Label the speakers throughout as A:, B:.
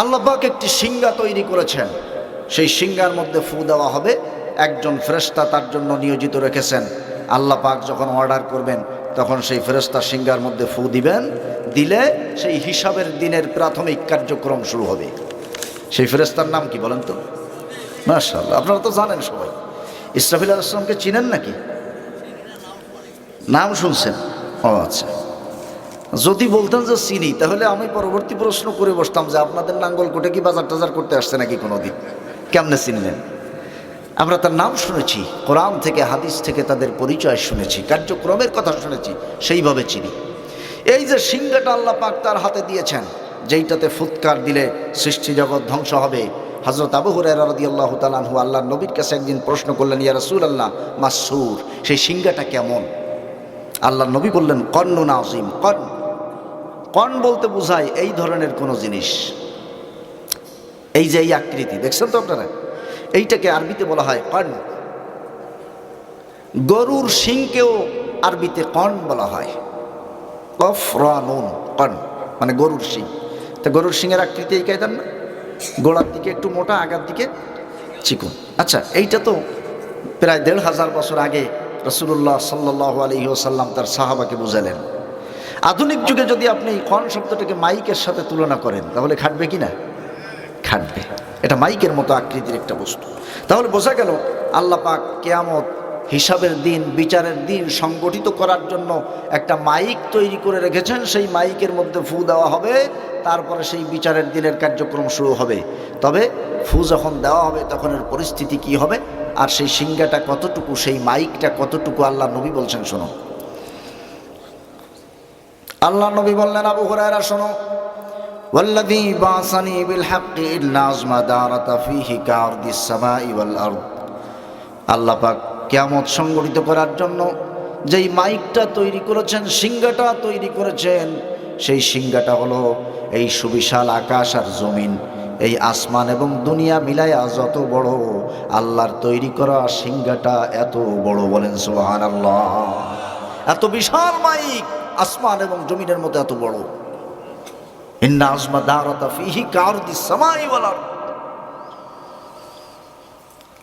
A: আল্লাপাক একটি সিঙ্গা তৈরি করেছেন। সেই সিঙ্গার মধ্যে ফু দেওয়া হবে। একজন ফেরেস্তা তার জন্য নিয়োজিত রেখেছেন। আল্লাহ পাক যখন অর্ডার করবেন, তখন সেই ফেরেস্তা সিঙ্গার মধ্যে ফু দিবেন। দিলে সেই হিসাবের দিনের প্রাথমিক কার্যক্রম শুরু হবে। সেই ফেরেস্তার নাম কি বলেন তো? মাশাল্লাহ আপনারা তো জানেন সবাই। ইসরাফিল আসলামকে চিনেন নাকি? নাম শুনছেন? ও আচ্ছা। যদি বলতেন যে চিনি, তাহলে আমি পরবর্তী প্রশ্ন করে বসতাম যে আপনাদের নাঙ্গল কোটে কি বাজার টাজার করতে আসছে নাকি কোনোদিন? কেমনে চিনলেন? আমরা তার নাম শুনেছি, কোরআন থেকে, হাদিস থেকে তাদের পরিচয় শুনেছি, কার্যক্রমের কথা শুনেছি, সেইভাবে চিনি। এই যে সিংহাটা আল্লাহ পাক তার হাতে দিয়েছেন, যেইটাতে ফুৎকার দিলে সৃষ্টি জগৎ ধ্বংস হবে। হজরত আবু হুরায়রা রাদিয়াল্লাহু তাআলাহু আল্লাহ নবীর কাছে একদিন প্রশ্ন করলেন, ইয়া রাসূলুল্লাহ, মাসুর, সেই সিংহাটা কেমন? আল্লাহ নবী বললেন, কর্ণ নাজিম, কর্ণ। কর্ণ বলতে বোঝায় এই ধরনের কোনো জিনিস। এই যে এই আকৃতি, দেখছেন তো আপনারা? এইটাকে আরবিতে বলা হয় কর্ণ গরুর শিংকেও আরবিতে কর্ণ বলা হয়। কফ কর্ণ মানে গরুর শিং। তা গরুর শিংয়ের আকৃতি এই কায়দার না? গোড়ার দিকে একটু মোটা, আগার দিকে চিকুন। আচ্ছা এইটা তো প্রায় দেড় হাজার বছর আগে রসুল্লাহ সাল্লাহ আলী ওসাল্লাম তার সাহাবাকে বুঝালেন। আধুনিক যুগে যদি আপনি এই কর্ণ শব্দটাকে মাইকের সাথে তুলনা করেন, তাহলে খাটবে কি না? খাটবে। এটা মাইকের মতো আকৃতির একটা বস্তু। তাহলে বোঝা গেল, আল্লাহ পাক কেয়ামত হিসাবের দিন, বিচারের দিন সংগঠিত করার জন্য একটা মাইক তৈরি করে রেখেছেন। সেই মাইকের মধ্যে ফু দেওয়া হবে, তারপরে সেই বিচারের দিনের কার্যক্রম শুরু হবে। তবে ফু যখন দেওয়া হবে, তখন এর পরিস্থিতি কি হবে? আর সেই সিংহাটা কতটুকু, সেই মাইকটা কতটুকু আল্লাহ নবী বলছেন, শোনো। আল্লাহ নবী বললেন আবু হুরায়রা শোনো والذي بعثني بالحق إلا عزم دارت فيه كأرض السماء والأرض আল্লাহ পাক কেয়ামত সংগঠিত করার জন্য যেই মাইকটা তৈরি করেছেন সিংহাটা তৈরি করেছেন সেই সিংহাটা হলো এই সুবিশাল আকাশ আর জমিন এই আসমান এবং দুনিয়া মিলাইয়া যত বড় আল্লাহর তৈরি করা সিংহাটা এত বড় বলেন সুবাহান আল্লাহ এত বিশাল মাইক আসমান এবং জমিনের মতো এত বড়। ইন্না আজমা দারতা ফিহি কারদি সামাই আরদ।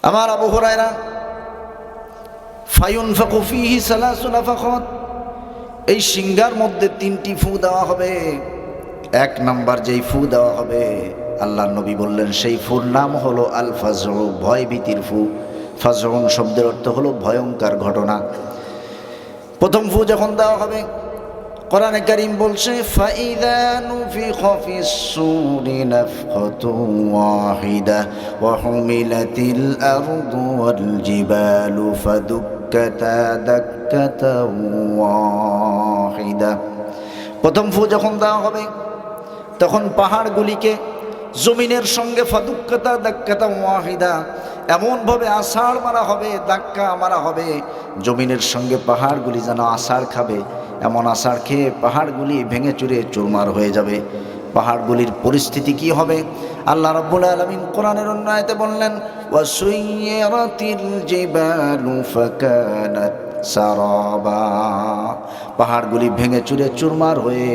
A: আমার আবু হুরায়রা ফায়ুন ফাকু ফিহি সালাসুনা ফাখাত এই সিংহার মধ্যে তিনটি ফু দেওয়া হবে। এক নাম্বার যেই ফু দেওয়া হবে আল্লাহ নবী বললেন, সেই ফুর নাম হলো আল ফাজর ভয় ভীতির ফু। ফাজরন শব্দের অর্থ হলো ভয়ঙ্কর ঘটনা। প্রথম ফু যখন দেওয়া হবে কোরআনে কারিম বলছে প্রথম ফু যখন দেওয়া হবে, তখন পাহাড়গুলিকে জমিনের সঙ্গে ফাদুক্কাতা দাক্কাতা ওয়াহিদা এমনভাবে আষাঢ় মারা হবে দাক্কা মারা হবে। জমিনের সঙ্গে পাহাড়গুলি যেন আষাঢ় খাবে, এমন আষাঢ় খেয়ে পাহাড়গুলি ভেঙে চুরে চুরমার হয়ে যাবে। পাহাড়গুলির পরিস্থিতি কি হবে? আল্লাহ রাব্বুল আলামিন কোরআনের অন্যায়তে বললেন পাহাড়গুলি ভেঙে চুরে চুরমার হয়ে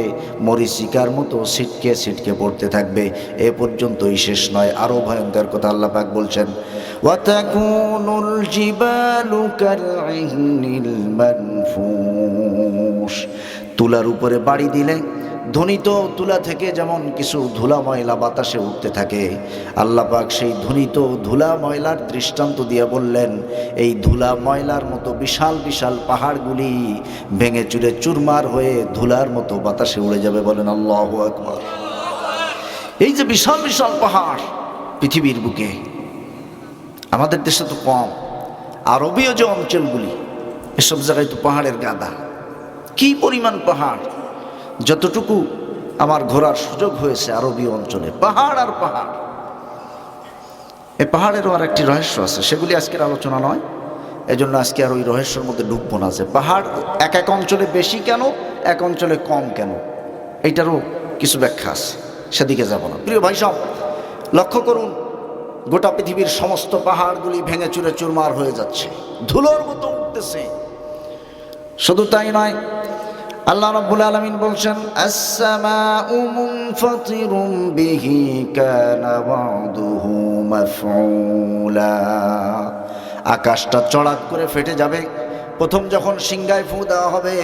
A: মরিচিকার মতো ছিটকে ছিটকে পড়তে থাকবে। এ পর্যন্তই শেষ নয়। আরও ভয়ঙ্কর কথা আল্লাহ পাক বলছেন ওয়াতাকুনুল জিবালু কালইহনিল মানফুস তুলার উপরে বাড়ি দিলে ধ্বনিত তুলা থেকে যেমন কিছু ধুলা ময়লা বাতাসে উঠতে থাকে। আল্লাহ পাক সেই ধ্বনিত ধুলা ময়লার দৃষ্টান্ত দিয়ে বললেন, এই ধুলা ময়লার মতো বিশাল বিশাল পাহাড়গুলি ভেঙে চুরে চুরমার হয়ে ধুলার মতো বাতাসে উড়ে যাবে বলেন আল্লাহ আকবার। এই যে বিশাল বিশাল পাহাড় পৃথিবীর বুকে আমাদের দেশে তো কম। আরবীয় যে অঞ্চলগুলি, এসব জায়গায় তো পাহাড়ের গাদা। কি পরিমাণ পাহাড়? যতটুকু আমার ঘোরার সুযোগ হয়েছে আরবীয় অঞ্চলে, পাহাড় আর পাহাড়। এই পাহাড়েরও আর একটি রহস্য আছে, সেগুলি আজকের আলোচনা নয়। এজন্য আজকে আর ওই রহস্যের মধ্যে ঢুকবো না যে পাহাড় এক এক অঞ্চলে বেশি কেন, এক অঞ্চলে কম কেন। এইটারও কিছু ব্যাখ্যা আছে, সেদিকে যাব না। প্রিয় ভাই সব, লক্ষ্য করুন গোটা পৃথিবীর সমস্ত পাহাড়গুলি ভেঙে চুরে চুরমার হয়ে যাচ্ছে। ধুলোর মতো উঠতেছে। শুধু তাই নয়, আল্লাহ রাব্বুল আলামিন বলছেন আকাশটা চড়াক করে ফেটে যাবে। প্রথম যখন সিংগায় ফু দেওয়া হবে,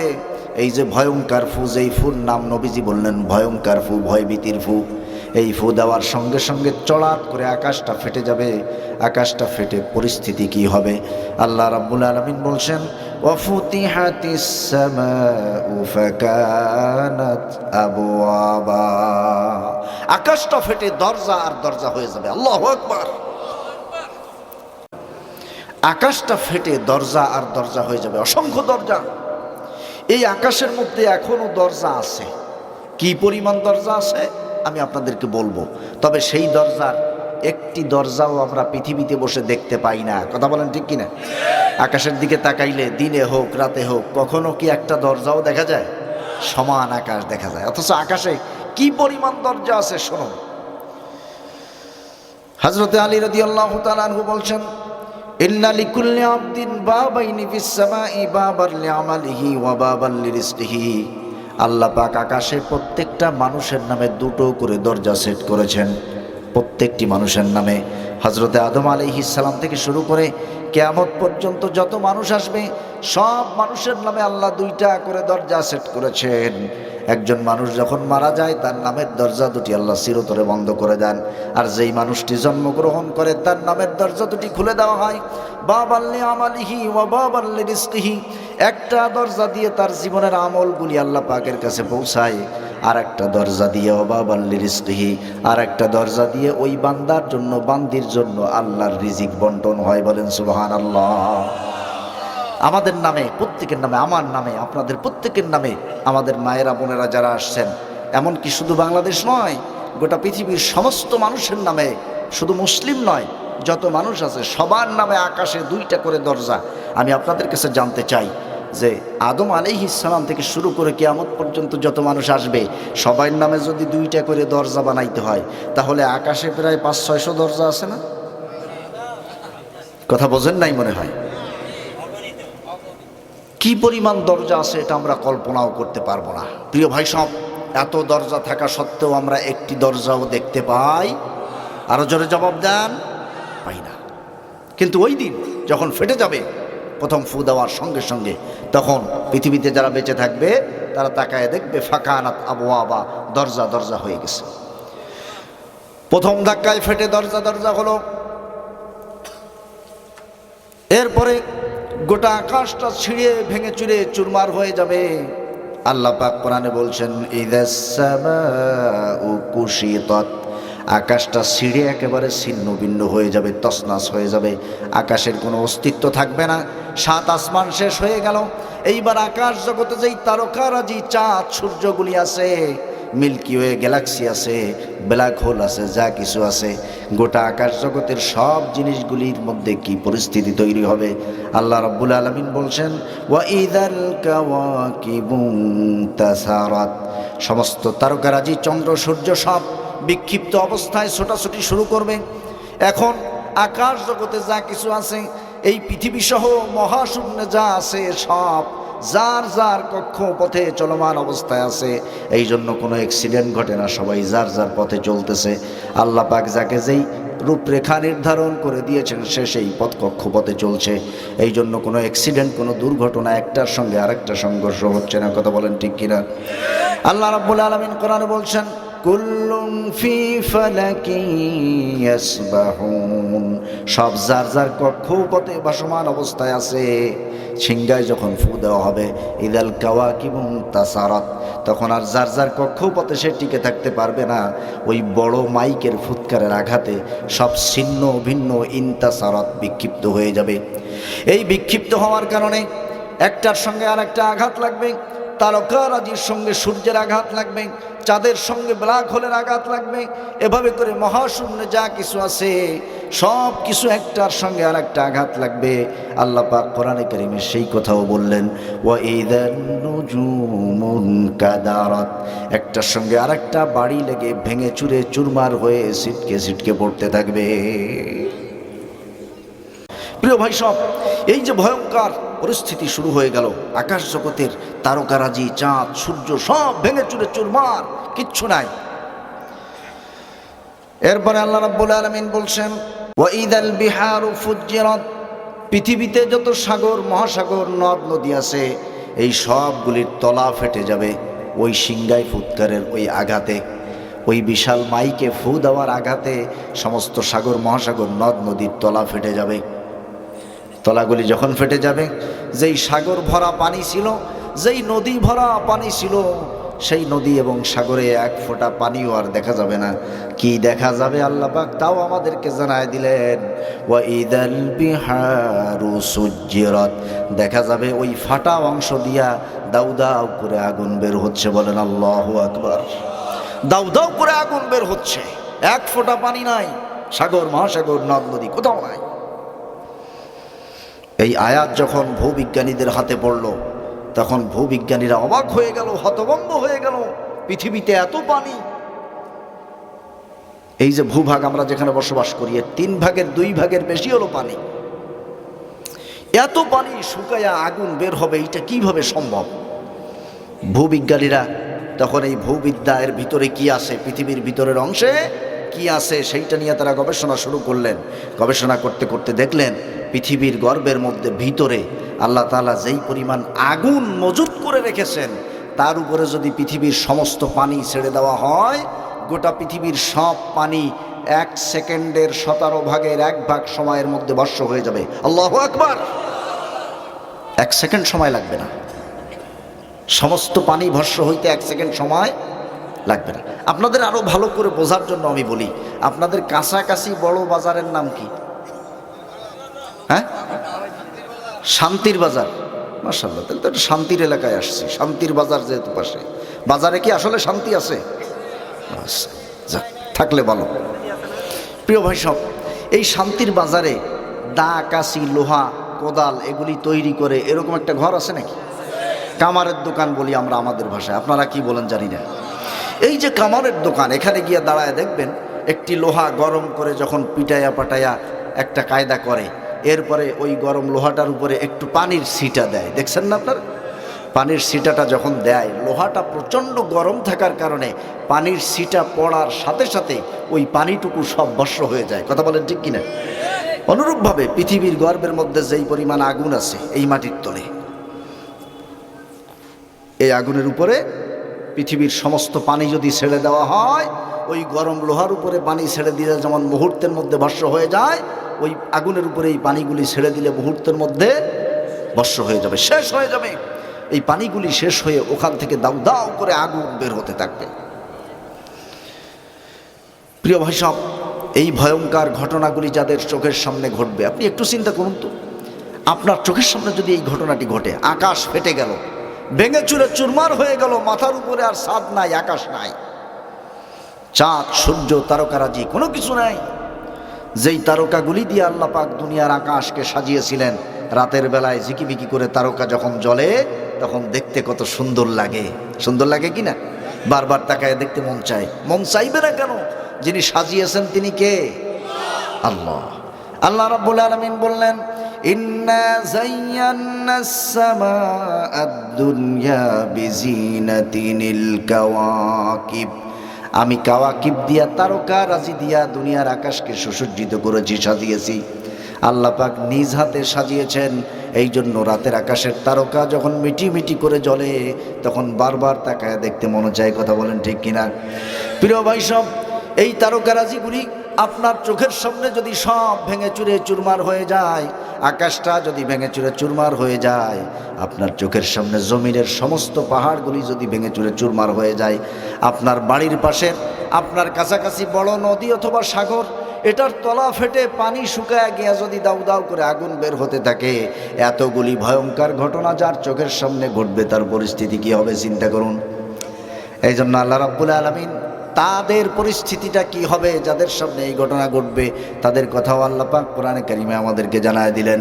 A: এই যে ভয়ঙ্কর ফু, যেই ফুর নাম নবীজি বললেন, ভয়ঙ্কার ফু, ভয়ভীতির ফু এই ফু দেওয়ার সঙ্গে সঙ্গে চড়াত করে আকাশটা ফেটে যাবে। আকাশটা ফেটে পরিস্থিতি কি হবে? আল্লাহ রাব্বুল আলামিন বলছেন আকাশটা ফেটে দরজা আর দরজা হয়ে যাবে। আল্লাহ আকবার। আকাশটা ফেটে দরজা আর দরজা হয়ে যাবে। অসংখ্য দরজা। এই আকাশের মধ্যে এখনও দরজা আছে। কি পরিমাণ দরজা আছে? আমি আপনাদেরকে বলব, তবে সেই দরজার একটি দরজাও আমরা পৃথিবীতে বসে দেখতে পাই না। কথা বলেন ঠিক কিনা? আকাশের দিকে তাকাইলে দিনে হোক, রাতে হোক, কখনো কি একটা দরজাও দেখা যায়? সমান আকাশ দেখা যায়। অথচ আকাশে কি পরিমাণ দরজা আছে শোনো হজরতে আলী রদি আল্লাহ তালু বলছেন, ইন্না লিকুল্লি আবদিন বাবাইনি ফিস বাবার লিআমালিহি ওয়া বাবার লিরিজকিহি। আল্লাহ পাক আকাশে প্রত্যেকটা মানুষের নামে দুটো করে দরজা সেট করেছেন। প্রত্যেকটি মানুষের নামে। হজরতে আদম আলী ইসালাম থেকে শুরু করে কেয়ামত পর্যন্ত যত মানুষ আসবে, সব মানুষের নামে আল্লাহ দুইটা করে দরজা সেট করেছেন। একজন মানুষ যখন মারা যায়, তার নামের দরজা দুটি আল্লাহ চিরতরে বন্ধ করে দেন। আর যেই মানুষটি জন্মগ্রহণ করে, তার নামের দরজা দুটি খুলে দেওয়া হয়। বাবাল্লি আমালিহি ওয়া বাবাল্লি রিস্কিহি একটা দরজা দিয়ে তার জীবনের আমলগুলি আল্লাহ পাকের কাছে পৌঁছায়। আর একটা দরজা দিয়ে অবাবাল্লি রিস্কিহি আর একটা দরজা দিয়ে ওই বান্দার জন্য, বান্দির জন্য আল্লাহর রিজিক বন্টন হয় বলেন সুবহান আল্লাহ আমাদের নামে, প্রত্যেকের নামে, আমার নামে, আপনাদের প্রত্যেকের নামে আমাদের মায়েরা, বোনেরা যারা আসছেন, এমনকি শুধু বাংলাদেশ নয়, গোটা পৃথিবীর সমস্ত মানুষের নামে, শুধু মুসলিম নয়, যত মানুষ আছে, সবার নামে আকাশে দুইটা করে দরজা। আমি আপনাদের কাছে জানতে চাই যে আদম আলিহ ইসলাম থেকে শুরু করে কেয়ামত পর্যন্ত যত মানুষ আসবে, সবার নামে যদি দুইটা করে দরজা বানাইতে হয়, তাহলে আকাশে প্রায় পাঁচ ছয়শো দরজা আছে না? কথা বোঝেন নাই মনে হয়। কি পরিমাণ দরজা আছে এটা আমরা কল্পনাও করতে পারব না। প্রিয় ভাই সব, এত দরজা থাকা সত্ত্বেও আমরা একটি দরজাও দেখতে পাই। আরও জোরে জবাব দেন? পাই না। কিন্তু ওই দিন যখন ফেটে যাবে, প্রথম ফু দেওয়ার সঙ্গে সঙ্গে তখন পৃথিবীতে যারা বেঁচে থাকবে, তারা তাকায় দেখবে ফাঁকা আনাত আবহাওয়া বা দরজা দরজা হয়ে গেছে। প্রথম ধাক্কায় ফেটে দরজা দরজা হলো। এরপরে গোটা আকাশটা ছিঁড়ে ভেঙে চুরে চুরমার হয়ে যাবে। আল্লাহ পাক কোরআনে বলছেন আকাশটা ছিঁড়ে একেবারে ছিন্ন ভিন্ন হয়ে যাবে তসনাস হয়ে যাবে। আকাশের কোনো অস্তিত্ব থাকবে না। সাত আসমান শেষ হয়ে গেল। এইবার আকাশ জগতে যেই তারকারাজি চাঁদ, সূর্যগুলি আছে। মিল্কি ওয়ে গ্যালাক্সি আছে, ব্ল্যাক হোল আছে, যা কিছু আছে। গোটা আকাশ জগতের সব জিনিসগুলির মধ্যে কি পরিস্থিতি তৈরি হবে? আল্লাহ রব্বুল আলমিন বলছেন সমস্ত তারকারাজি, চন্দ্র, সূর্য সব বিক্ষিপ্ত অবস্থায় ছোটাছুটি শুরু করবে। এখন আকাশ জগতে যা কিছু আছে, এই পৃথিবী সহ মহাশূন্য যা আছে সব যার যার কক্ষ পথে চলমান অবস্থায় আছে এই জন্য কোনো অ্যাক্সিডেন্ট ঘটে না, সবাই যার যার পথে চলতেছে। আল্লাহ পাক যাকে যেই রূপরেখা নির্ধারণ করে দিয়েছেন, সে সেই পথ কক্ষপথে চলছে। এই জন্য কোনো অ্যাক্সিডেন্ট কোনো দুর্ঘটনা একটার সঙ্গে আরেকটা সংঘর্ষ হচ্ছে না, কথা বলেন ঠিক কিনা? আল্লাহ রাব্বুল আলামিন কোরআনে বলছেন কুল্লুম ফি ইয়াসবাহুন। সব যার যার কক্ষপথে ভাসমান অবস্থায় আছে সিংগায় যখন ফু দেওয়া হবে, ইদাল কাওয়া কিবুম তাসারাত, তখন আর যার যার কক্ষপথে সে টিকে থাকতে পারবে না। ওই বড় মাইকের ফুৎকারের আঘাতে সব ছিন্ন ভিন্ন ইন্তাসারাত বিক্ষিপ্ত হয়ে যাবে। এই বিক্ষিপ্ত হওয়ার কারণে একটার সঙ্গে আর একটা আঘাত লাগবে। তারকারাজির সঙ্গে সূর্যের আঘাত লাগবে, চাঁদের সঙ্গে ব্ল্যাক হোলের আঘাত লাগবে, এভাবে করে মহাশূন্য যা কিছু আছে, সব কিছু একটার সঙ্গে আর একটা আঘাত লাগবে। আল্লাহ পাক কোরআনে করিমে সেই কথাও বললেন ও কাদারত একটার সঙ্গে আর একটা বাড়ি লেগে ভেঙে চুরে চুরমার হয়ে সিটকে সিটকে পড়তে থাকবে। প্রিয় ভাই সব, এই যে ভয়ঙ্কর পরিস্থিতি শুরু হয়ে গেল। আকাশ জগতের তারকারাজি, চাঁদ, সূর্য সব ভেঙে চুরে চুরমার, কিচ্ছু নাই। এরপরে আল্লাহ রাব্বুল আলামিন বলছেন ওয়াইদাল বিহারু ফুজ্জিরাত। পৃথিবীতে যত সাগর, মহাসাগর, নদ, নদী আছে, এই সবগুলির তলা ফেটে যাবে ওই সিংগাই ফুৎকারের ওই আঘাতে। ওই বিশাল মাইকে ফু দেওয়ার আঘাতে সমস্ত সাগর, মহাসাগর, নদ, নদীর তলা ফেটে যাবে। তলাগুলি যখন ফেটে যাবে, যেই সাগর ভরা পানি ছিল, যেই নদী ভরা পানি ছিল, সেই নদী এবং সাগরে এক ফোঁটা পানিও আর দেখা যাবে না। কি দেখা যাবে আল্লাহ পাক? তাও আমাদেরকে জানায় দিলেন বিহারু দেখা যাবে ওই ফাটা অংশ দিয়া দাউ দাউ করে আগুন বের হচ্ছে বলেন আল্লাহু আকবার। দাউ দাউ করে আগুন বের হচ্ছে। এক ফোঁটা পানি নাই। সাগর, মহাসাগর, নদ, নদী, কোথাও নাই। এই আয়াত যখন ভূবিজ্ঞানীদের হাতে পড়ল, তখন ভূবিজ্ঞানীরা অবাক হয়ে গেল, হতভম্ব হয়ে গেল, পৃথিবীতে এত পানি। এই যে ভূভাগ আমরা যেখানে বসবাস করি তিন ভাগের দুই ভাগের বেশি হলো পানি। এত পানি শুকায়া আগুন বের হবে এটা কীভাবে সম্ভব? ভূবিজ্ঞানীরা তখন এই ভূবিদ্যা এর ভিতরে কি আছে, পৃথিবীর ভিতরের অংশে কি আছে সেইটা নিয়ে তারা গবেষণা শুরু করলেন। গবেষণা করতে করতে দেখলেন, পৃথিবীর গর্ভের মধ্যে ভিতরে আল্লাহ তাআলা যেই পরিমাণ আগুন মজুত করে রেখেছেন, তার উপরে যদি পৃথিবীর সমস্ত পানি ছেড়ে দেওয়া হয়, গোটা পৃথিবীর সব পানি এক সেকেন্ডের সতেরো ভাগের এক ভাগ সময়ের মধ্যে বর্ষ হয়ে যাবে। আল্লাহ আকবার! এক সেকেন্ড সময় লাগবে না। সমস্ত পানি ভস্য হইতে এক সেকেন্ড সময় লাগবে না। আপনাদের আরও ভালো করে বোঝার জন্য আমি বলি আপনাদের কাছাকাছি বড় বাজারের নাম কি? হ্যাঁ? শান্তির বাজার। মার্শাল্লাহ তাহলে তো শান্তির এলাকায় আসছি শান্তির বাজার যেহেতু পাশে। বাজারে কি আসলে শান্তি আছে? আচ্ছা, থাকলে ভালো প্রিয় ভাই সব এই শান্তির বাজারে দা কাশি লোহা কোদাল এগুলি তৈরি করে এরকম একটা ঘর আছে নাকি? কামারের দোকান বলি আমরা আমাদের ভাষায় আপনারা কি বলেন জানি না। এই যে কামারের দোকান, এখানে গিয়ে দাঁড়ায় দেখবেন, একটি লোহা গরম করে যখন পিটাইয়া পাটাইয়া একটা কায়দা করে, এরপরে ওই গরম লোহাটার উপরে একটু পানির সিটা দেয়। দেখছেন না আপনার? পানির সিটাটা যখন দেয়, লোহাটা প্রচণ্ড গরম থাকার কারণে পানির সিটা পড়ার সাথে সাথে ওই পানিটুকু সব বর্ষ হয়ে যায়। কথা বলেন ঠিক কিনা? অনুরূপভাবে পৃথিবীর গর্ভের মধ্যে যেই পরিমাণ আগুন আছে, এই মাটির তলে। এই আগুনের উপরে পৃথিবীর সমস্ত পানি যদি ছেড়ে দেওয়া হয়, ওই গরম লোহার উপরে পানি ছেড়ে দিলে যেমন মুহূর্তের মধ্যে বর্ষ হয়ে যায়, ওই আগুনের উপরে এই পানিগুলি ছেড়ে দিলে মুহূর্তের মধ্যে বর্ষ হয়ে যাবে, শেষ হয়ে যাবে। এই পানিগুলি শেষ হয়ে ওখান থেকে দাউ দাউ করে আগুন বের হতে থাকবে। প্রিয় ভাই সব, এই ভয়ঙ্কর ঘটনাগুলি যাদের চোখের সামনে ঘটবে, আপনি একটু চিন্তা করুন তো। আপনার চোখের সামনে যদি এই ঘটনাটি ঘটে, আকাশ ফেটে গেল ভেঙে চুরে চুরমার হয়ে গেল, মাথার উপরে আর ছাদ নাই, আকাশ নাই। চাঁদ, সূর্য, তারকারাজি, কোনো কিছু নাই। যেই তারকাগুলি দিয়ে আল্লাহ পাক দুনিয়ার আকাশকে সাজিয়েছিলেন, রাতের বেলায় ঝিকিমিকি করে তারকা যখন জ্বলে, তখন দেখতে কত সুন্দর লাগে। সুন্দর লাগে কি না? বারবার তাকায় দেখতে মন চায়। মন চাইবে না কেন? যিনি সাজিয়েছেন তিনি কে? আল্লাহ। আল্লাহ রাব্বুল আলামিন বললেন আমি কাওয়াকিব দিয়া, তারকা রাজি দিয়া দুনিয়ার আকাশকে সুসজ্জিত করেছি, সাজিয়েছি। আল্লাহ পাক নিজ হাতে সাজিয়েছেন। এই জন্য রাতের আকাশের তারকা যখন মিটি মিটি করে জ্বলে, তখন বারবার তাকায় দেখতে মনে চায়, কথা বলেন ঠিক কিনা? প্রিয় ভাই সব, এই তারকারাজিগুলি আপনার চোখের সামনে যদি সব ভেঙে চুরে চুরমার হয়ে যায়, আকাশটা যদি ভেঙে চুরে চুরমার হয়ে যায়, আপনার চোখের সামনে জমিনের সমস্ত পাহাড়গুলি যদি ভেঙে চুরে চুরমার হয়ে যায়, আপনার বাড়ির পাশে, আপনার কাছাকাছি বড় নদী অথবা সাগর, এটার তলা ফেটে পানি শুকায় গিয়া যদি দাউ দাউ করে আগুন বের হতে থাকে, এতগুলি ভয়ঙ্কর ঘটনা যার চোখের সামনে ঘটবে, তার পরিস্থিতি কি হবে চিন্তা করুন। এই জন্য আল্লাহ রাব্বুল আলমিন তাদের পরিস্থিতিটা কি হবে, যাদের সামনে এই ঘটনা ঘটবে, তাদের কথাও আল্লাপাক কোরআনে কারিমে আমাদেরকে জানায় দিলেন।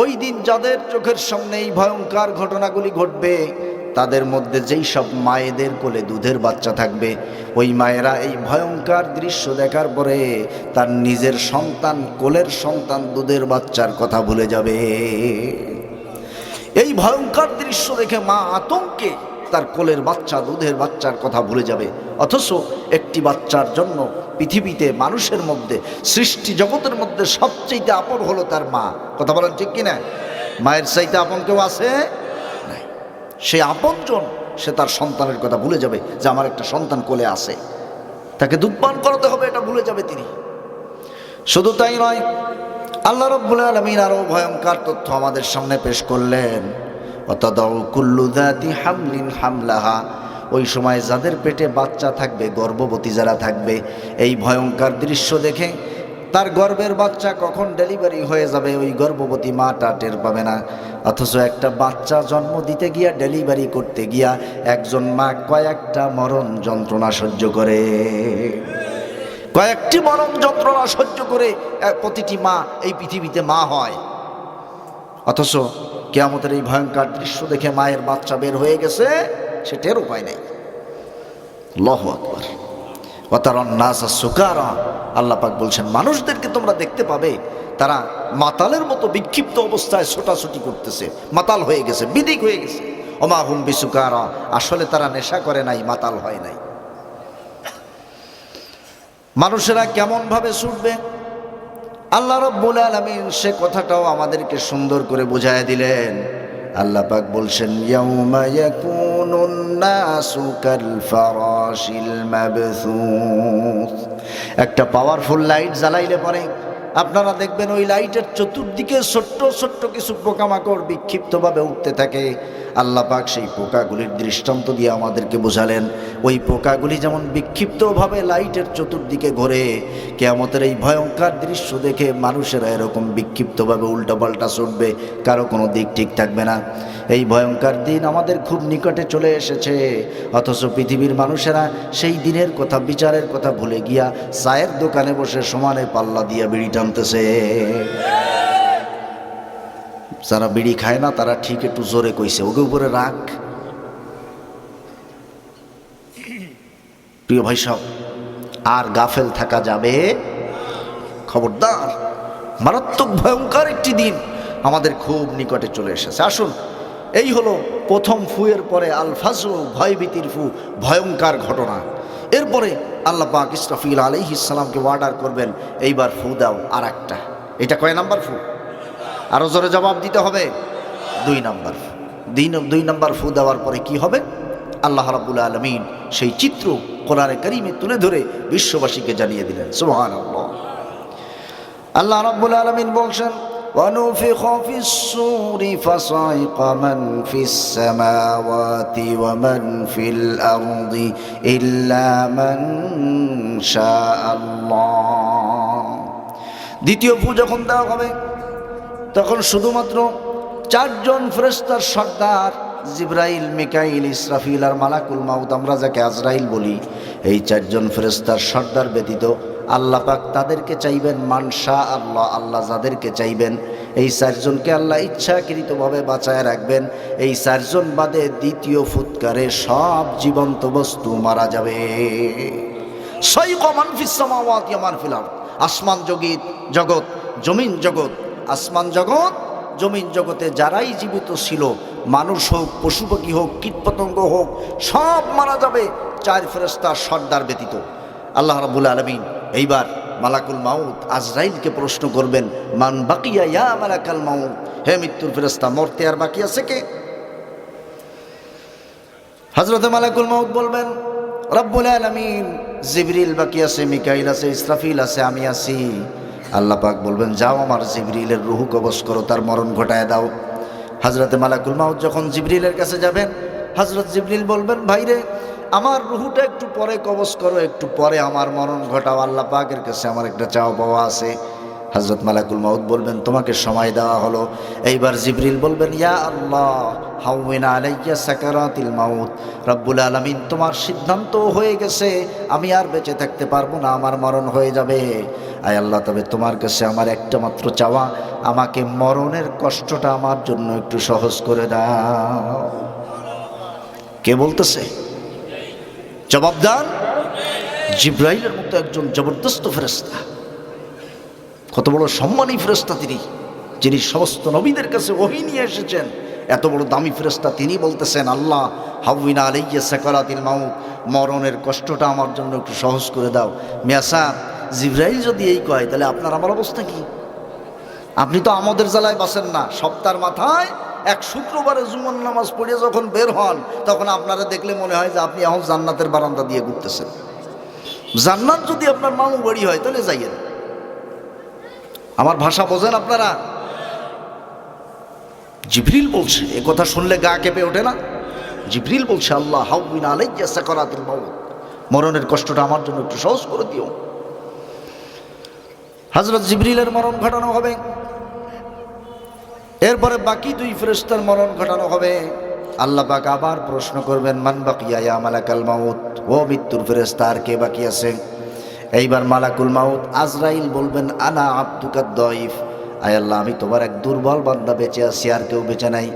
A: ওই দিন যাদের চোখের সামনে এই ভয়ঙ্কর ঘটনাগুলি ঘটবে, তাদের মধ্যে যেই সব মায়েদের কোলে দুধের বাচ্চা থাকবে, ওই মায়েরা এই ভয়ঙ্কর দৃশ্য দেখার পরে তার নিজের সন্তান, কোলের সন্তান দুধের বাচ্চার কথা ভুলে যাবে। এই ভয়ঙ্কর দৃশ্য দেখে মা আতঙ্কে তার কোলের বাচ্চা, দুধের বাচ্চার কথা ভুলে যাবে। অথচ একটি বাচ্চার জন্য পৃথিবীতে, মানুষের মধ্যে, সৃষ্টি জগতের মধ্যে সবচেয়ে আপন হলো তার মা। কথা বলেন ঠিক কিনা? মায়ের চাইতে আপন কেউ আছে? নাই। সে আপনজন, সে তার সন্তানের কথা ভুলে যাবে যে আমার একটা সন্তান কোলে আছে। তাকে দুধপান করাতে হবে, এটা ভুলে যাবে তিনি। শুধু তাই নয়, আল্লাহ রব্বুল আলমিন আরও ভয়ঙ্কর তথ্য আমাদের সামনে পেশ করলেন। অতদাউ কুল্লু দাতি হামলিন হামলাহা। ওই সময় যাদের পেটে বাচ্চা থাকবে, গর্ভবতী যারা থাকবে, এই ভয়ঙ্কর দৃশ্য দেখে তার গর্ভের বাচ্চা কখন ডেলিভারি হয়ে যাবে, ওই গর্ভবতী মাটা টের পাবে না। অথচ একটা বাচ্চা জন্ম দিতে গিয়া, ডেলিভারি করতে গিয়া একজন মা কয়েকটা মরণ যন্ত্রণা সহ্য করে। কয়েকটি মরণ যন্ত্রণা সহ্য করে প্রতিটি মা, এই পৃথিবীতে মা হয়। অথচ কেয়ামতের এই ভয়ঙ্কর দৃশ্য দেখে মায়ের বাচ্চা বের হয়ে গেছে। সে টের উপায় নেই। লহ আকবর। অতারন্নাসা সুকারা। আল্লাহ পাক বলছেন, মানুষদেরকে তোমরা দেখতে পাবে, তারা মাতালের মতো বিক্ষিপ্ত অবস্থায় ছোটাছুটি করতেছে, মাতাল হয়ে গেছে, বিদিক হয়ে গেছে। অমা হুম বিসুকারা। আসলে তারা নেশা করে নাই, মাতাল হয় নাই। মানুষেরা কেমনভাবে ছুটবে? আল্লাহ রব্বুল আলমিন সে কথাটাও আমাদেরকে সুন্দর করে বুঝায় দিলেন। আল্লাহ পাক বলছেন, ইয়াউমা ইয়াকুনুন নাসু الناس كالفراش المبثوث একটা পাওয়ারফুল লাইট জ্বালাইলে পরে আপনারা দেখবেন ওই লাইটের চতুর্দিকে ছোট্ট ছোট্ট কিছু পোকামাকড় বিক্ষিপ্তভাবে উঠতে থাকে। আল্লাহ পাক সেই পোকাগুলির দৃষ্টান্ত দিয়ে আমাদেরকে বোঝালেন। ওই পোকাগুলি যেমন বিক্ষিপ্তভাবে লাইটের চতুর্দিকে ঘোরে, কেয়ামতের এই ভয়ঙ্কর দৃশ্য দেখে মানুষেরা এরকম বিক্ষিপ্তভাবে উল্টাপাল্টা ছুটবে, কারও কোনো দিক ঠিক থাকবে না। এই ভয়ঙ্কর দিন আমাদের খুব নিকটে চলে এসেছে, অথচ পৃথিবীর মানুষেরা সেই দিনের কথা, বিচারের কথা ভুলে গিয়া চায়ের দোকানে বসে সমানে পাল্লা দিয়া বিড়ি টানতেছে। যারা বিড়ি খায় না, তারা ঠিক একটু জোরে কইছে ওকে উপরে রাখ প্রিয় ভাই সব আর গাফেল থাকা যাবে? খবরদার, মারাত্মক ভয়ঙ্কর একটি দিন আমাদের খুব নিকটে চলে এসেছে। আসুন, এই হলো প্রথম ফুয়ের পরে আল ফাজু ভয়ভীতির ফু, ভয়ঙ্কর ঘটনা। এরপরে আল্লাহ পাক ইসরাফিল আলহ ইসলামকে অর্ডার করবেন, এইবার ফু দাও আর একটা এটা কয় নাম্বার ফু? আরও জোরে জবাব দিতে হবে দুই নাম্বার ফু দুই নম- দুই নাম্বার ফু দেওয়ার পরে কি হবে আল্লাহ রাবুল আলমিন সেই চিত্র কোরআনে করিমে তুলে ধরে বিশ্ববাসীকে জানিয়ে দিলেন সুবহান আল্লাহ আল্লাহ রাব্বুল আলামিন বলছেন ونفخ في الصور فصعق من في السماوات ومن في الأرض إلا من شاء الله দ্বিতীয় ফু যখন দেওয়া হবে তখন শুধুমাত্র চারজন ফেরেস্তার সর্দার, জিব্রাইল, মিকাইল, ইসরাফিল আর মালাকুল মাউদ আমরা যাকে আজরাইল বলি, এই চারজন ফেরেস্তার সর্দার ব্যতীত আল্লাহ পাক তাদেরকে চাইবেন মানসা আল্লাহ আল্লাহ যাদেরকে চাইবেন, এই চারজনকে আল্লাহ ইচ্ছাকৃতভাবে বাঁচায় রাখবেন, এই চারজন বাদে দ্বিতীয় ফুৎকারে সব জীবন্ত বস্তু মারা যাবে সৈক মান। আসমান জগিত জগৎ, জমিন জগৎ আসমান জগৎ, জমিন জগতে যারাই জীবিত ছিল, মানুষ হোক, পশু পাখি হোক, কীটপতঙ্গ হোক, সব মারা যাবে চার ফেরস্তার সর্দার ব্যতীত। আল্লাহ রাবুল আলমিন এইবার মালাকুল মাউত আজরাইলকে প্রশ্ন করবেন, মান বাকিয়া ইয়া মালাকাল মাউত? হে মৃত্যুর ফেরস্তা মরতে আর বাকি আছে কে? হজরত মালাকুল মাউত বলবেন, রব্বুল আলমিন, জিবরিল বাকি আছে, মিকাইল আছে, ইসরাফিল আছে, আমি আছি। আল্লাহ পাক বলবেন, যাও আমার জিবরিলের রুহু কবচ করো, তার মরণ ঘটায় দাও। হাজরতে মালাকুল মাউদ যখন জিবরিলের কাছে যাবেন হাজরত জিবরিল বলবেন ভাইরে আমার রুহুটা একটু পরে কবচ করো, একটু পরে আমার মরণ ঘটাও, আল্লাহ পাকের কাছে আমার একটা চাওয়া পাওয়া আছে। হজরত মালাকুল মাউদ বলবেন, তোমাকে সময় দেওয়া হলো। এইবার জিবরিল বলবেন, ইয়া আল্লাহ, হাউমিন আলাইয়া সাকারাতিল মাউত। রব্বুল আলামিন, তোমার সিদ্ধান্ত হয়ে গেছে, আমি আর বেঁচে থাকতে পারব না, আমার মরণ হয়ে যাবে। আয় আল্লাহ, তবে তোমার কাছে আমার একটা মাত্র চাওয়া, আমাকে মরণের কষ্টটা আমার জন্য একটু সহজ করে দাও। কে বলতেছে? জবাব দান, জিব্রাইলের মতো একজন জবরদস্ত ফেরেস্তা কত বড় সম্মানী ফেরেস্তা তিনি, যিনি সমস্ত নবীদের কাছে ওহি নিয়ে এসেছেন। এত বড় দামি ফেরেস্তা তিনি বলতেছেন, আল্লাহ, হাউইনা আলাইয়া সাকারাতিল মাউত, মরণের কষ্টটা আমার জন্য একটু সহজ করে দাও। মিয়াসা জিব্রাইল যদি এই কয়, তাহলে আপনার আমার অবস্থা কি? আপনি তো আমাদের জ্বালায় বাসেন না। সপ্তাহের মাথায় এক শুক্রবারে জুমন নামাজ পড়ে যখন বের হন, তখন আপনারা দেখলে মনে হয় যে আপনি এখন জান্নাতের বারান্দা দিয়ে ঘুরতেছেন। জান্নাত যদি আপনার মামু বাড়ি হয়, তাহলে যাইয়েন। আমার ভাষা বোঝেন আপনারা? জিবরিল বলছে, এ কথা শুনলে গা কেঁপে ওঠে না? জিবরিল বলছে, আল্লাহ হাউবিন আলাইয়া মাউত। মরণের কষ্টটা আমার জন্য একটু সহজ করে দিও। হজরত জিবরিলের মরণ ঘটানো হবে। এরপরে বাকি দুই ফেরেস্তার মরণ ঘটানো হবে। আল্লাহ পাক আবার প্রশ্ন করবেন, মান বাকিয়া মালাকাল মাউত? ও মৃত্যুর ফেরেস্তা আর কে বাকি আছে? এইবার মালাকুল মাউত আজরাইল বলবেন, আনা আব্দুকাদ দইফ আয় আল্লাহ, আমি তোমার এক দুর্বল বান্দা বেঁচে আছি, আর কেউ বেঁচে নাই।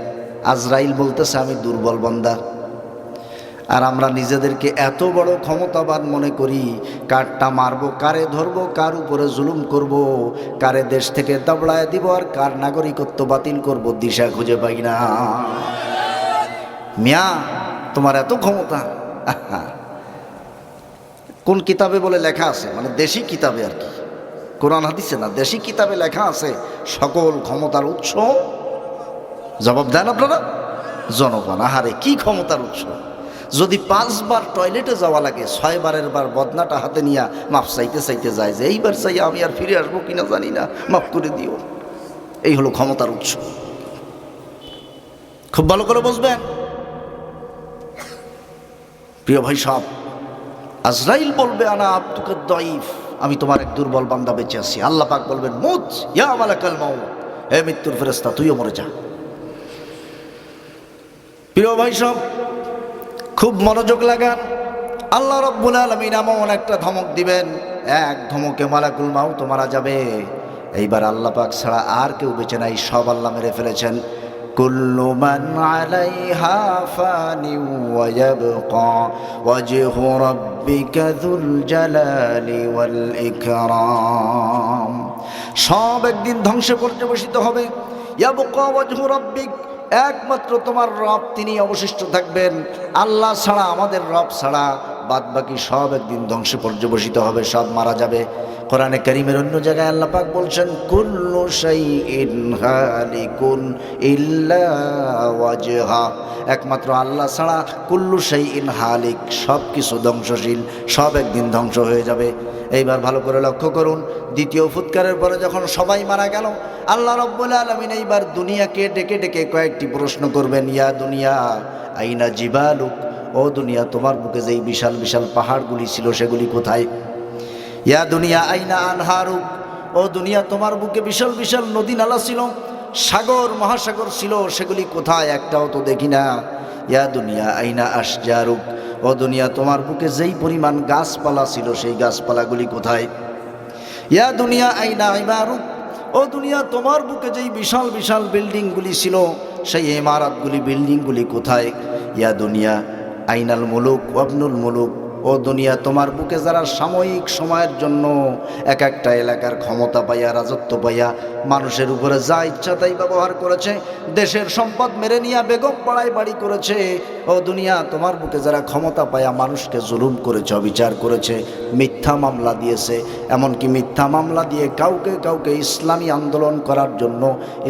A: আজরাইল বলতেছে, আমি দুর্বল বান্দা। আর আমরা নিজেদেরকে এত বড় ক্ষমতাবান মনে করি, কারটা মারবো, কারে ধরবো, কার উপরে জুলুম করব, কারে দেশ থেকে দাবড়ায় দিব, আর কার নাগরিকত্ব বাতিল করব, দিশা খুঁজে পাই না। মিয়া, তোমার এত ক্ষমতা। কোন কিতাবে বলে লেখা আছে? মানে দেশি কিতাবে আর কি। কোরআন হাদিসে না, দেশি কিতাবে লেখা আছে, সকল ক্ষমতার উৎস। জবাব দেন আপনারা? জনগণ, আহারে, কি ক্ষমতার উৎস? যদি পাঁচবার টয়লেটে যাওয়া লাগে, ছয়বারের বার বদনাটা হাতে নিয়ে মাপ চাইতে চাইতে যায় যে, এইবার চাই আমি আর ফিরে আসব কিনা জানি না, মাফ করে দিও। এই হলো ক্ষমতার উৎস। খুব ভালো করে বুঝবেন? প্রিয় ভাই সব আজরাইল বলবে, আনা আব্দুকে দইফ আমি তোমার এক দুর্বল বান্দা বেঁচে আছি। আল্লাহ পাক বলবেন মুজ ইয়া মালাকাল মাউত, হে মৃত্যুর ফেরেস্তা তুইও মরে যা। প্রিয় ভাই সব, খুব মনোযোগ লাগান। আল্লাহ রব্বুল আলমিন এমন একটা ধমক দিবেন, এক ধমকে মালাকুল তো মারা যাবে। এইবার আল্লাহ পাক ছাড়া আর কেউ বেঁচে নাই, সব আল্লাহ মেরে ফেলেছেন। আলাইহা ফানি ওয়া ইয়াবকা ওয়াজহু রাব্বিকা যুল জালালি ওয়াল ইকরাম সব একদিন ধ্বংসে পর্যবসিত হবে। ইয়াবকা ওয়াজহু রাব্বিক। একমাত্র তোমার রব, তিনি অবশিষ্ট থাকবেন। আল্লাহ ছাড়া, আমাদের রব ছাড়া বাদ বাকি সব একদিন ধ্বংসে পর্যবসিত হবে, সব মারা যাবে। কোরআনে করিমের অন্য জায়গায় আল্লাহ পাক বলছেন একমাত্র আল্লাহ ছাড়া কুল্লু শাইইন হালিক সব কিছু ধ্বংসশীল, সব একদিন ধ্বংস হয়ে যাবে। এইবার ভালো করে লক্ষ্য করুন, দ্বিতীয় ফুৎকারের পরে যখন সবাই মারা গেল, আল্লাহ রব্বুল আলমিন এইবার দুনিয়াকে ডেকে ডেকে কয়েকটি প্রশ্ন করবেন, ইয়া দুনিয়া, আইনা জিবালুক? ও দুনিয়া, তোমার বুকে যেই বিশাল বিশাল পাহাড়গুলি ছিল, সেগুলি কোথায়? ইয়া দুনিয়া আইনা আনহারুক। ও দুনিয়া, তোমার বুকে বিশাল বিশাল নদী নালা ছিল, সাগর, মহাসাগর ছিল, সেগুলি কোথায়? একটাও তো দেখি না। ইয়া দুনিয়া আইনা আসজারুক ও দুনিয়া, তোমার বুকে যেই পরিমাণ গাছপালা ছিল, সেই গাছপালাগুলি কোথায়? ইয়া দুনিয়া আইনা ইমারুক। ও দুনিয়া, তোমার বুকে যেই বিশাল বিশাল বিল্ডিংগুলি ছিল, সেই ইমারাতগুলি, বিল্ডিংগুলি কোথায়? ইয়া দুনিয়া আইনাল মুলুক ওয়াবনুল মুলুক। ও দুনিয়া, তোমার বুকে যারা সাময়িক সময়ের জন্য এক একটা এলাকার ক্ষমতা পাইয়া, রাজত্ব পাইয়া, মানুষের উপরে যা ইচ্ছা তাই ব্যবহার করেছে, দেশের সম্পদ মেরে নিয়ে, বেগম পাড়ায় বাড়ি করেছে, ও দুনিয়া, তোমার বুকে যারা ক্ষমতা পাইয়া, মানুষকে জুলুম করেছে, অবিচার করেছে, মিথ্যা মামলা দিয়েছে, এমনকি মিথ্যা মামলা দিয়ে কাউকে কাউকে ইসলামী আন্দোলন করার জন্য,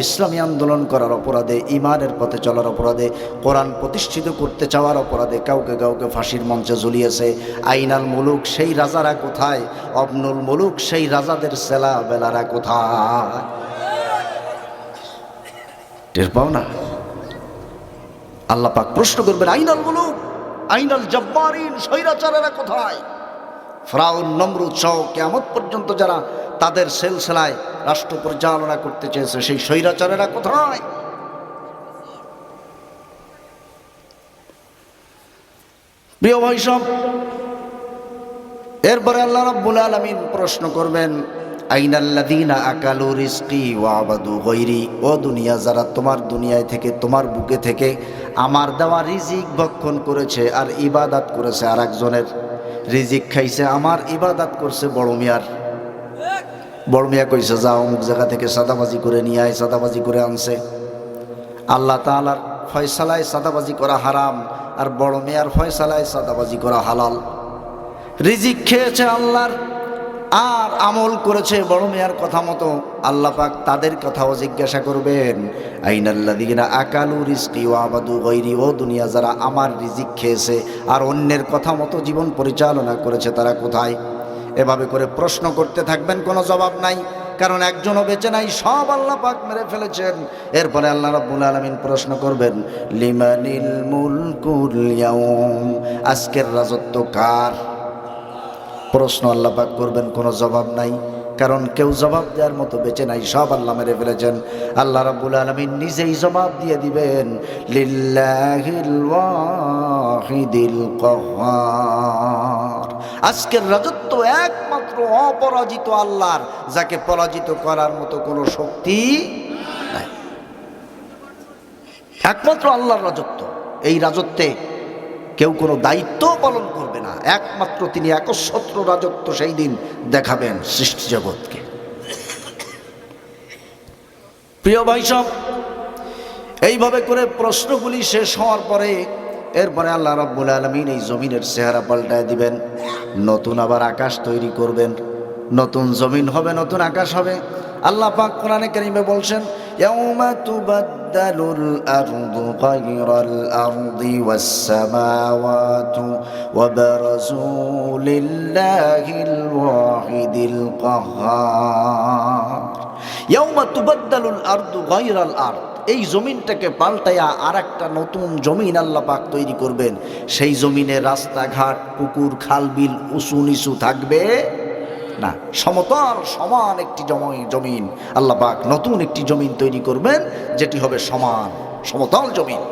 A: ইসলামী আন্দোলন করার অপরাধে ইমানের পথে চলার অপরাধে, কোরআন প্রতিষ্ঠিত করতে চাওয়ার অপরাধে কাউকে কাউকে ফাঁসির মঞ্চে ঝুলিয়েছে আইনাল মুলুক সেই রাজারা কোথায়? অবনুল মুলুক সেই রাজাদের সেলা বেলারা কোথায়? টের পাও না? আল্লাহ পাক প্রশ্ন করবেন, আইনাল মুলুক, আইনাল জব্বারিন, স্বৈরাচারেরা কোথায়? ফ্রাউন, নমরুদ সহ কেমত পর্যন্ত যারা তাদের সেলসেলায় রাষ্ট্র পরিচালনা করতে চেয়েছে, সেই স্বৈরাচারেরা কোথায়? প্রিয় বৈষব এরপরে আল্লাহ রাব্বুল আলামিন প্রশ্ন করবেন দুনিয়া যারা তোমার দুনিয়ায় থেকে, তোমার বুকে থেকে আমার দেওয়া রিজিক ভক্ষণ করেছে আর করেছে রিজিক খাইছে, আমার করছে, বড় মিয়ার। বড় মিয়া কইছে যা অমুক জায়গা থেকে সাদাবাজি করে নিয়ে আয় সাদাবাজি করে আনছে। আল্লাহ তাআলার ফয়সালায় সাদাবাজি করা হারাম আর বড় মেয়ার ফয়সালায় সাদাবাজি করা হালাল। রিজিক খেয়েছে আল্লাহর, আর আমল করেছে বড় মেয়ার কথা মতো। আল্লাহ পাক তাদের কথাও জিজ্ঞাসা করবেন আইনাল্লাদিনা আকালু রিস্কি ও আবাদু গৈরি ও দুনিয়া, যারা আমার রিজিক খেয়েছে আর অন্যের কথা মতো জীবন পরিচালনা করেছে তারা কোথায়? এভাবে করে প্রশ্ন করতে থাকবেন, কোনো জবাব নাই। কারণ একজনও বেঁচে নাই, সব আল্লাহ পাক মেরে ফেলেছেন। এরপরে আল্লাহ রাব্বুল আলামিন প্রশ্ন করবেন, লিমানিল মুলকুল ইয়াউম আজকের রাজত্ব কার? প্রশ্ন আল্লাহ পাক করবেন, কোনো জবাব নাই, কারণ কেউ জবাব দেওয়ার মতো বেঁচে নাই, সব আল্লাহ মেরে ফেলেছেন। আল্লাহ রাব্বুল আলামিন নিজেই জবাব দিয়ে দিবেন, লিল্লাহিল ওয়াহিদিল কহার আজকের রাজত্ব একমাত্র অপরাজিত আল্লাহর, যাকে পরাজিত করার মতো কোনো শক্তি নাই। একমাত্র আল্লাহর রাজত্ব। এই রাজত্বে কেউ কোনো দায়িত্ব পালন করবে না। একমাত্র তিনি একচ্ছত্র রাজত্ব সেই দিন দেখাবেন সৃষ্টি জগৎকে। প্রিয় ভাইসব এইভাবে করে প্রশ্নগুলি শেষ হওয়ার পরে এরপরে আল্লাহ রাব্বুল আলমিন এই জমিনের চেহারা পাল্টায় দিবেন নতুন আবার আকাশ তৈরি করবেন নতুন জমিন হবে নতুন আকাশ হবে আল্লাহ পাক কোরআনে কারিমে বলছেন يوم تبدل الأرض غير الأرض والسماوات وبرزوا لله الواحد القهار يوم تبدل الأرض غير الأرض এই জমিনটাকে পাল্টাইয়া আর একটা নতুন জমিন আল্লাহ পাক তৈরি করবেন। সেই জমিনে রাস্তাঘাট, পুকুর, খাল, বিল উঁচু নিচু থাকবে না। সমতল, সমান একটি জমি, জমিন আল্লাহ পাক নতুন একটি জমিন তৈরি করবেন, যেটি হবে সমান, সমতল জমিন।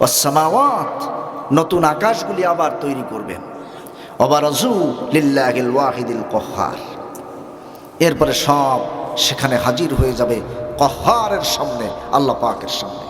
A: অসামাওয়াত নতুন আকাশগুলি আবার তৈরি করবেন। অবারজু লিল্লাহিল ওয়াহিদিল কহার। এরপরে সব সেখানে হাজির হয়ে যাবে কহারের সামনে আল্লাহ পাকের সামনে।